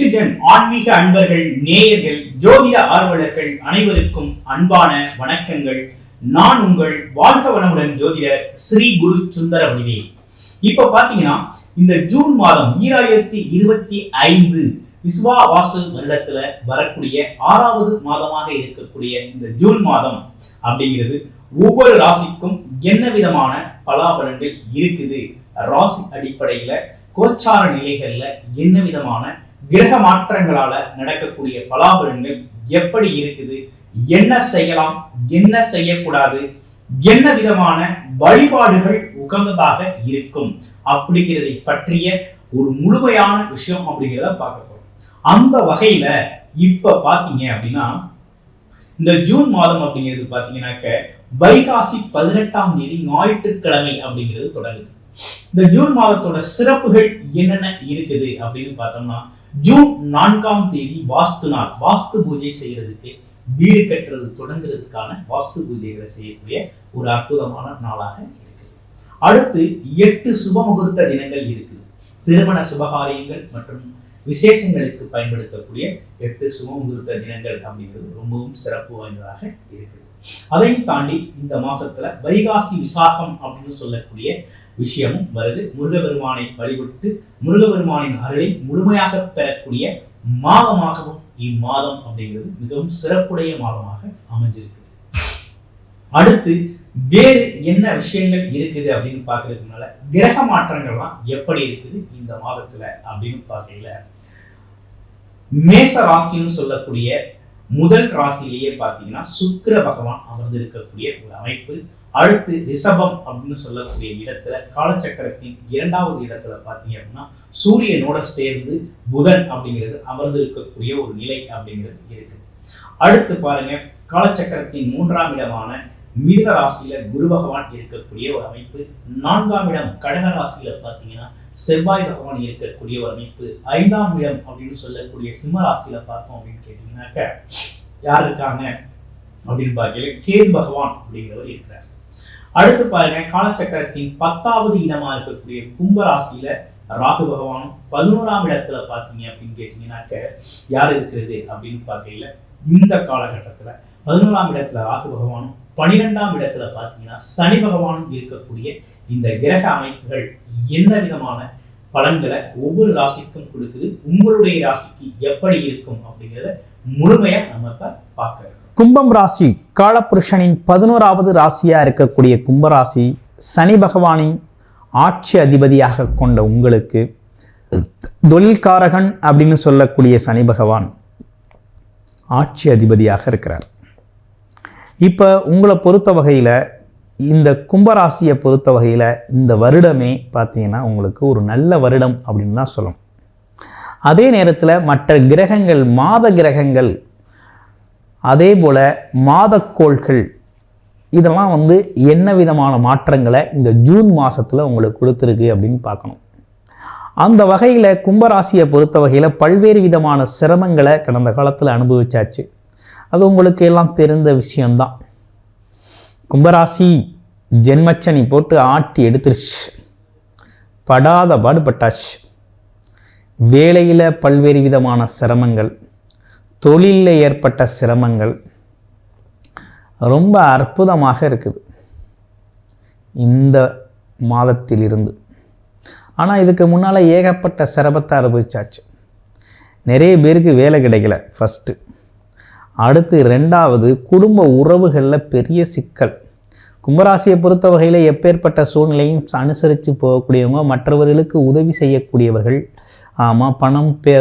Next gen ஆன்மீக அன்பர்கள் நேயர்கள் ஜோதிட ஆர்வலர்கள் அனைவருக்கும் அன்பான வணக்கங்கள். நான் உங்கள் வாழ்க வளமுடன் ஜோதிடர் ஸ்ரீ குரு சுந்தர வடிவே இப்ப பாத்தீங்கன்னா இந்த ஜூன் மாதம் ஈராயிரத்தி இருபத்தி ஐந்து விஸ்வாவாசு வருடத்துல வரக்கூடிய ஆறாவது மாதமாக இருக்கக்கூடிய இந்த ஜூன் மாதம் அப்படிங்கிறது ஒவ்வொரு ராசிக்கும் என்ன விதமான பலாபலன்கள் இருக்குது? ராசி அடிப்படையில கோச்சார நிலைகள்ல என்ன விதமான கிரக மாற்றங்களால நடக்கக்கூடிய பலாபலன்கள் எப்படி இருக்குது? என்ன செய்யலாம்? என்ன செய்யக்கூடாது? என்ன விதமான வழிபாடுகள் உகந்ததாக இருக்கும்? அப்படிங்கிறதை பற்றிய ஒரு முழுமையான விஷயம் அப்படிங்கிறத பார்க்க போறோம். அந்த வகையில இப்ப பாத்தீங்க அப்படின்னா இந்த ஜூன் மாதம் அப்படிங்கிறது பாத்தீங்கன்னாக்க வைகாசி பதினெட்டாம் தேதி ஞாயிற்றுக்கிழமை அப்படிங்கிறது தொடங்குது. இந்த ஜூன் மாதத்தோட சிறப்புகள் என்னென்ன இருக்குது அப்படின்னு பார்த்தோம்னா ஜூன் நான்காம் தேதி வாஸ்து நாள் வாஸ்து பூஜை செய்யறதுக்கு வீடு கட்டுறது தொடங்குறதுக்கான வாஸ்து பூஜைகளை செய்யக்கூடிய ஒரு அற்புதமான நாளாக இருக்குது அடுத்து எட்டு சுப முகூர்த்த தினங்கள் இருக்குது. திருமண சுபகாரியங்கள் மற்றும் விசேஷங்களுக்கு பயன்படுத்தக்கூடிய எட்டு சுப முகூர்த்த தினங்கள் அப்படிங்கிறது ரொம்பவும் சிறப்பு வாய்ந்ததாக இருக்குது. அதையும் தாண்டி இந்த மாசத்துல வைகாசி விசாகம் அப்படின்னு சொல்லக்கூடிய விஷயமும் வருது. முருகபெருமானை வழிபட்டு முருகபெருமானின் அருளை முழுமையாக பெறக்கூடிய மாதமாகவும் இம்மாதம் அப்படிங்கிறது மிகவும் சிறப்புடைய மாதமாக அமைஞ்சிருக்கு. அடுத்து வேறு என்ன விஷயங்கள் இருக்குது அப்படின்னு பார்க்கறதுனால கிரக மாற்றங்கள்லாம் எப்படி இருக்குது இந்த மாதத்துல அப்படின்னு பார்க்கல மேச ராசின்னு சொல்லக்கூடிய முதல் ராசியிலேயே பார்த்தீங்கன்னா சுக்கிர பகவான் அமர்ந்து இருக்கக்கூடிய ஒரு அமைப்பு. அடுத்து ரிஷபம் அப்படின்னு சொல்லக்கூடிய இடத்துல காலச்சக்கரத்தின் இரண்டாவது இடத்துல பார்த்தீங்க அப்படின்னா சூரியனோட சேர்ந்து புதன் அப்படிங்கிறது அமர்ந்து இருக்கக்கூடிய ஒரு நிலை அப்படிங்கிறது இருக்கு. அடுத்து பாருங்க காலச்சக்கரத்தின் மூன்றாம் இடமான மிதுன ராசியில குரு பகவான் இருக்கக்கூடிய ஒரு அமைப்பு. நான்காம் இடம் கடக ராசியில பார்த்தீங்கன்னா செவ்வாய் பகவான் இருக்கக்கூடிய ஒரு அமைப்பு. ஐந்தாம் இடம் அப்படின்னு சொல்லக்கூடிய சிம்ம ராசியில பார்த்தோம் அப்படின்னு கேட்டீங்கன்னாக்க யார் இருக்காங்க? அப்படின்னு பார்க்கல கேது பகவான் அப்படிங்கிறவர் இருக்கிறார். அடுத்து பாருங்க காலச்சக்கரத்தின் பத்தாவது இடமா இருக்கக்கூடிய கும்ப ராசியில ராகு பகவானும் பதினோராம் இடத்துல பார்த்தீங்க அப்படின்னு கேட்டீங்கன்னாக்க யார் இருக்கிறது அப்படின்னு பார்க்கல இந்த காலகட்டத்துல பதினோராம் இடத்துல ராகு பகவானும் பனிரெண்டாம் இடத்துல பார்த்தீங்கன்னா சனி பகவானும் இருக்கக்கூடிய இந்த கிரக அமைப்புகள் என்ன விதமான பலன்களை ஒவ்வொரு ராசிக்கும் கொடுக்குது? உங்களுடைய ராசிக்கு எப்படி இருக்கும் அப்படிங்கிறத முழுமையா நம்ம இப்ப பார்க்க கும்பம் ராசி காலபுருஷனின் பதினோராவது ராசியாக இருக்கக்கூடிய கும்பராசி சனி பகவானின் ஆட்சி அதிபதியாக கொண்ட உங்களுக்கு தொழில்காரகன் அப்படின்னு சொல்லக்கூடிய சனி பகவான் ஆட்சி அதிபதியாக இருக்கிறார். இப்போ உங்களை பொறுத்த வகையில் இந்த கும்பராசியை பொறுத்த வகையில் இந்த வருடமே பார்த்தீங்கன்னா உங்களுக்கு ஒரு நல்ல வருடம் அப்படின்னு தான் சொல்லணும். அதே நேரத்தில் மற்ற கிரகங்கள் மாத கிரகங்கள் அதே போல் மாதக்கோள்கள் இதெல்லாம் வந்து என்ன விதமான மாற்றங்களை இந்த ஜூன் மாதத்தில் உங்களுக்கு கொடுத்துருக்கு அப்படின்னு பார்க்கணும். அந்த வகையில் கும்பராசியை பொறுத்த வகையில் பல்வேறு விதமான சிரமங்களை கடந்த காலத்தில் அனுபவிச்சாச்சு. அது உங்களுக்கு எல்லாம் தெரிந்த விஷயம்தான். கும்பராசி ஜென்மச்சனி போட்டு ஆட்டி எடுத்துருச்சு. படாத பாடுபட்டாச்சு. வேலையில் பல்வேறு விதமான சிரமங்கள் தொழிலில் ஏற்பட்ட சிரமங்கள் ரொம்ப அற்புதமாக இருக்குது. இந்த மாதத்திலிருந்து. ஆனால் இதுக்கு முன்னால் ஏகப்பட்ட சிரமத்தை அனுபவிச்சாச்சு. நிறைய பேருக்கு வேலை கிடைக்கல ஃபஸ்ட்டு அடுத்து ரெண்டாவது குடும்ப உறவுகளில் பெரிய சிக்கல். கும்பராசியை பொறுத்த வகையில் எப்பேற்பட்ட சூழ்நிலையும் அனுசரித்து போகக்கூடியவங்க மற்றவர்களுக்கு உதவி செய்யக்கூடியவர்கள். ஆமாம் பணம் பே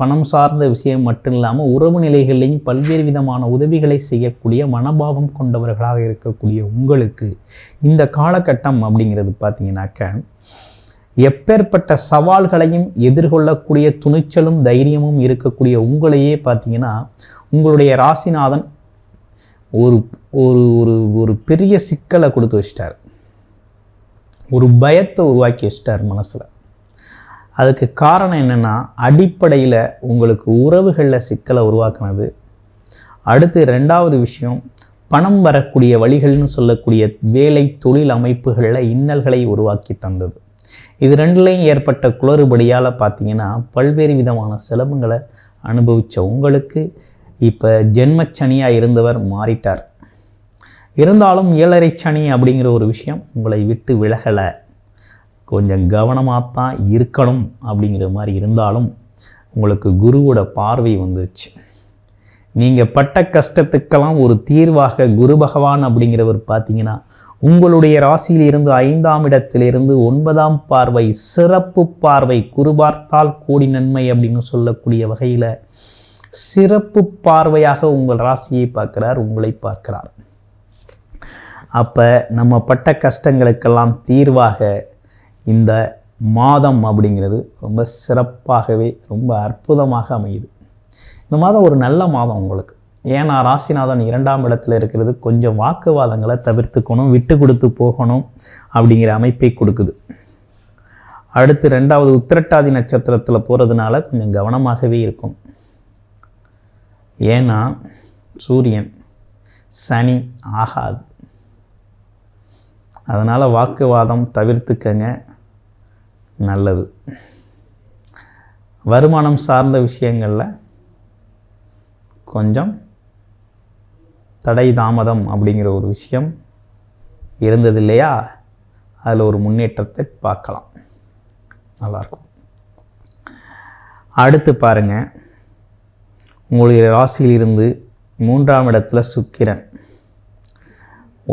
பணம் சார்ந்த விஷயம் மட்டும் இல்லாமல் உறவு நிலைகளையும் பல்வேறு விதமான உதவிகளை செய்யக்கூடிய மனபாவம் கொண்டவர்களாக இருக்கக்கூடிய உங்களுக்கு இந்த காலகட்டம் அப்படிங்கிறது பார்த்தீங்கன்னாக்க எப்பேற்பட்ட சவால்களையும் எதிர்கொள்ளக்கூடிய துணிச்சலும் தைரியமும் இருக்கக்கூடிய உங்களையே பார்த்தீங்கன்னா உங்களுடைய ராசிநாதன் ஒரு ஒரு ஒரு ஒரு பெரிய சிக்கலை கொடுத்து வச்சிட்டார். ஒரு பயத்தை உருவாக்கி வச்சிட்டார் மனசில். அதுக்கு காரணம் என்னென்னா அடிப்படையில் உங்களுக்கு உறவுகளில் சிக்கலை உருவாக்குனது. அடுத்து ரெண்டாவது விஷயம் பணம் வரக்கூடிய வழிகள்னு சொல்லக்கூடிய வேலை தொழில் அமைப்புகளில் இன்னல்களை உருவாக்கி தந்தது. இது ரெண்டுலேயும் ஏற்பட்ட குளறுபடியால் பார்த்தீங்கன்னா பல்வேறு விதமான சிலபங்களை அனுபவித்த உங்களுக்கு இப்போ ஜென்மச்சனியாக இருந்தவர் மாறிட்டார். இருந்தாலும் ஏழரை சனி அப்படிங்கிற ஒரு விஷயம் உங்களை விட்டு விலகலை. கொஞ்சம் கவனமாக தான் இருக்கணும் அப்படிங்கிற மாதிரி இருந்தாலும் உங்களுக்கு குருவோட பார்வை வந்துருச்சு. நீங்கள் பட்ட கஷ்டத்துக்கெல்லாம் ஒரு தீர்வாக குரு பகவான் அப்படிங்கிறவர் பார்த்தீங்கன்னா உங்களுடைய ராசியிலிருந்து ஐந்தாம் இடத்திலிருந்து ஒன்பதாம் பார்வை சிறப்பு பார்வை குறுபார்த்தால் கூடி கோடி நன்மை அப்படின்னு சொல்லக்கூடிய வகையில் சிறப்பு பார்வையாக உங்கள் ராசியை பார்க்கிறார் உங்களை பார்க்கிறார். அப்போ நம்ம பட்ட கஷ்டங்களுக்கெல்லாம் தீர்வாக இந்த மாதம் அப்படிங்கிறது ரொம்ப சிறப்பாகவே ரொம்ப அற்புதமாக அமையுது. இந்த மாதம் ஒரு நல்ல மாதம் உங்களுக்கு. ஏன்னா ராசிநாதன் இரண்டாம் இடத்துல இருக்கிறது கொஞ்சம் வாக்குவாதங்களை தவிர்த்துக்கணும் விட்டு கொடுத்து போகணும் அப்படிங்கிற அமைப்பை கொடுக்குது. அடுத்து ரெண்டாவது உத்திரட்டாதி நட்சத்திரத்தில் போகிறதுனால கொஞ்சம் கவனமாகவே இருக்கும். ஏன்னா சூரியன் சனி ஆகாது. அதனால் வாக்குவாதம் தவிர்த்துக்கங்க நல்லது. வருமானம் சார்ந்த விஷயங்களில் கொஞ்சம் தடை தாமதம் அப்படிங்கிற ஒரு விஷயம் இருந்தது இல்லையா அதில் ஒரு முன்னேற்றத்தை பார்க்கலாம். நல்லாயிருக்கும் அடுத்து பாருங்கள் உங்களுடைய ராசியிலிருந்து மூன்றாம் இடத்துல சுக்கிரன்.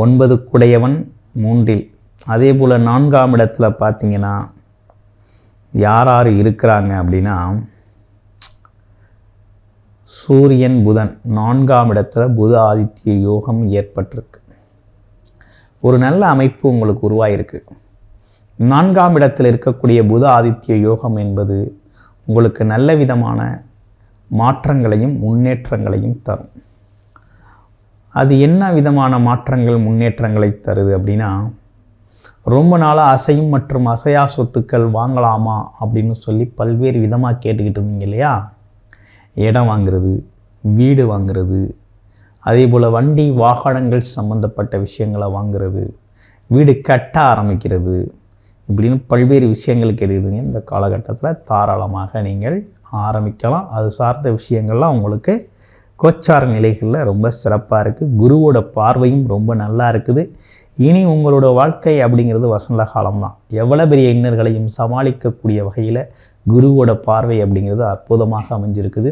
ஒன்பது குடையவன் மூன்றில். அதே போல் நான்காம் இடத்துல பார்த்தீங்கன்னா யார் யார் இருக்கிறாங்க அப்படின்னா சூரியன் புதன் நான்காம் இடத்துல புத ஆதித்ய யோகம் ஏற்பட்டிருக்கு. ஒரு நல்ல அமைப்பு உங்களுக்கு உருவாயிருக்கு. நான்காம் இடத்தில் இருக்கக்கூடிய புத ஆதித்ய யோகம் என்பது உங்களுக்கு நல்ல விதமான மாற்றங்களையும் முன்னேற்றங்களையும் தரும். அது என்ன விதமான மாற்றங்கள் முன்னேற்றங்களை தருது அப்படின்னா ரொம்ப நாளாக அசையும் மற்றும் அசையா சொத்துக்கள் வாங்கலாமா அப்படின்னு சொல்லி பல்வேறு விதமாக கேட்டுக்கிட்டு இருந்தீங்க இல்லையா? இடம் வாங்குறது வீடு வாங்குறது அதே போல் வண்டி வாகனங்கள் சம்மந்தப்பட்ட விஷயங்களை வாங்குறது வீடு கட்ட ஆரம்பிக்கிறது இப்படின்னு பல்வேறு விஷயங்கள் கேட்டுக்கிட்டு இந்த காலகட்டத்தில் தாராளமாக நீங்கள் ஆரம்பிக்கலாம். அது சார்ந்த விஷயங்கள்லாம் உங்களுக்கு கோச்சார நிலைகளில் ரொம்ப சிறப்பாக இருக்குது குருவோட பார்வையும் ரொம்ப நல்லா இருக்குது. இனி உங்களோட வாழ்க்கை அப்படிங்கிறது வசந்த காலம்தான். எவ்வளோ பெரிய இன்னர்களையும் சமாளிக்கக்கூடிய வகையில் குருவோட பார்வை அப்படிங்கிறது அற்புதமாக அமைஞ்சிருக்குது.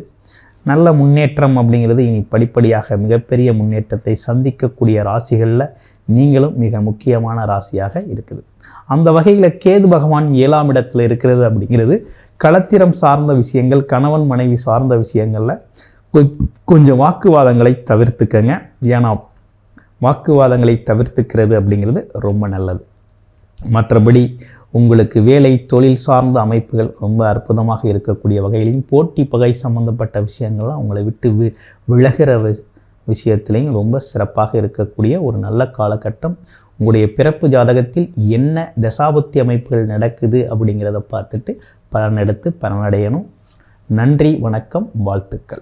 நல்ல முன்னேற்றம் அப்படிங்கிறது இனி படிப்படியாக மிகப்பெரிய முன்னேற்றத்தை சந்திக்கக்கூடிய ராசிகளில் நீங்களும் மிக முக்கியமான ராசியாக இருக்குது. அந்த வகையில் கேது பகவான் ஏழாம் இடத்துல இருக்கிறது அப்படிங்கிறது களத்திரம் சார்ந்த விஷயங்கள் கணவன் மனைவி சார்ந்த விஷயங்களில் கொஞ்சம் வாக்குவாதங்களை தவிர்த்துக்கங்க. ஏன்னா வாக்குவாதங்களை தவிர்த்துக்கிறது அப்படிங்கிறது ரொம்ப நல்லது. மற்றபடி உங்களுக்கு வேலை தொழில் சார்ந்த அமைப்புகள் ரொம்ப அற்புதமாக இருக்கக்கூடிய வகையிலையும் போட்டி பகை சம்பந்தப்பட்ட விஷயங்கள்லாம் உங்களை விட்டு வி விலகிற வி- விஷயத்திலையும் ரொம்ப சிறப்பாக இருக்கக்கூடிய ஒரு நல்ல காலகட்டம். உங்களுடைய பிறப்பு ஜாதகத்தில் என்ன தசாபுத்தி அமைப்புகள் நடக்குது அப்படிங்கிறத பார்த்துட்டு பலனெடுத்து பலனடையணும். நன்றி வணக்கம் வாழ்த்துக்கள்.